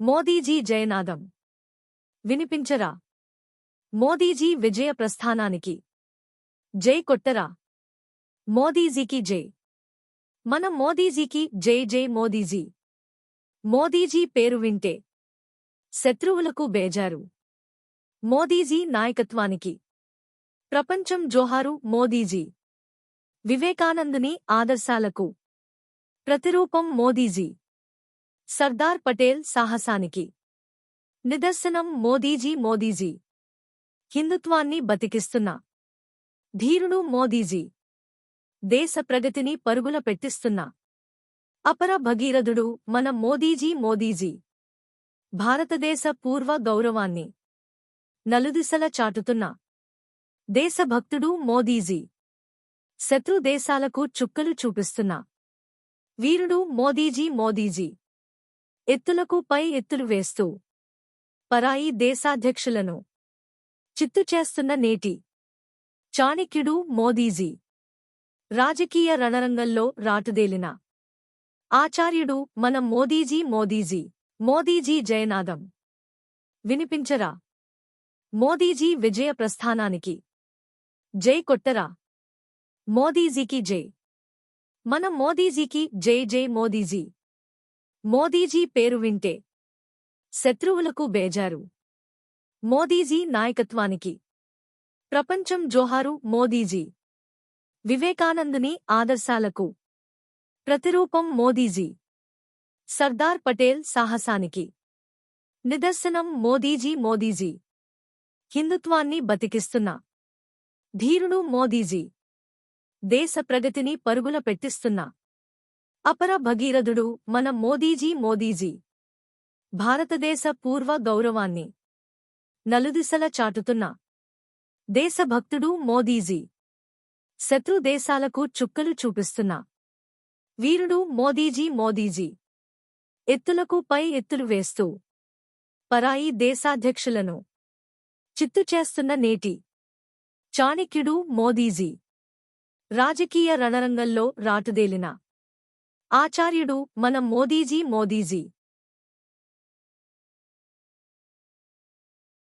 మోదీజీ జయనాదం. వినిపించరా? మోదీజీ విజయ ప్రస్థానానికి. జై కొట్టరా? మోదీజీకి జై. మన మోదీజీకి జై జై మోదీజీ. మోదీజీ పేరు వింటే శత్రువులకు బేజారు. మోదీజీ నాయకత్వానికి. ప్రపంచం జోహారు మోదీజీ. వివేకానందుని ఆదర్శాలకు. ప్రతిరూపం మోదీజీ. సర్దార్ పటేల్ సాహసానికి. నిదర్శనం మోదీజీ మోదీజీ. హిందుత్వాన్ని బతికిస్తున్న. ధీరుడు మోదీజీ. దేశ ప్రగతిని పరుగుల పెట్టిస్తున్న. అపర భగీరథుడు మన మోదీజీ మోదీజీ. భారతదేశ పూర్వ గౌరవాన్ని. నలుదిశల చాటుతున్న. దేశభక్తుడు మోదీజీ. శత్రు దేశాలకు చుక్కలు చూపిస్తున్న. వీరుడు మోదీజీ మోదీజీ. ఎత్తులకు పై ఎత్తులు వేస్తూ పరాయి దేశాధ్యక్షులను చిత్తు చేస్తున్న నేటి చాణిక్యుడు మోదీజీ రాజకీయ రణరంగంలో రాటుదేలిన ఆచార్యుడు మన మోదీజీ మోదీజీ మోదీజీ జయనాదం. వినిపించరా? మోదీజీ విజయ ప్రస్థానానికి. జై కొట్టరా? మోదీజీకి జై. మన మోదీజీకి జై జై మోదీజీ. మోదీజీ పేరు వింటే శత్రువులకు బేజారు. మోదీజీ నాయకత్వానికి. ప్రపంచం జోహారు మోదీజీ. వివేకానందుని ఆదర్శాలకు. ప్రతిరూపం మోదీజీ. సర్దార్ పటేల్ సాహసానికి. నిదర్శనం మోదీజీ మోదీజీ. హిందుత్వాన్ని బతికిస్తున్న. ధీరుడు మోదీజీ. దేశ ప్రగతిని పరుగుల పెట్టిస్తున్న. అపర భగీరథుడు మన మోదీజీ మోదీజీ. భారతదేశ పూర్వ గౌరవాన్ని నలుదిశల చాటుతున్న దేశభక్తుడు మోదీజీ. శత్రు దేశాలకు చుక్కలు చూపిస్తున్న వీరుడు మోదీజీ మోదీజీ. ఎత్తులకు పై ఎత్తులు వేస్తూ పరాయి దేశాధ్యక్షులను చిత్తు చేస్తున్న నేటి చాణిక్యుడు మోదీజీ. రాజకీయ రణరంగంలో రాటుదేలిన ఆచార్యుడు మన మోదీజీ మోదీజీ.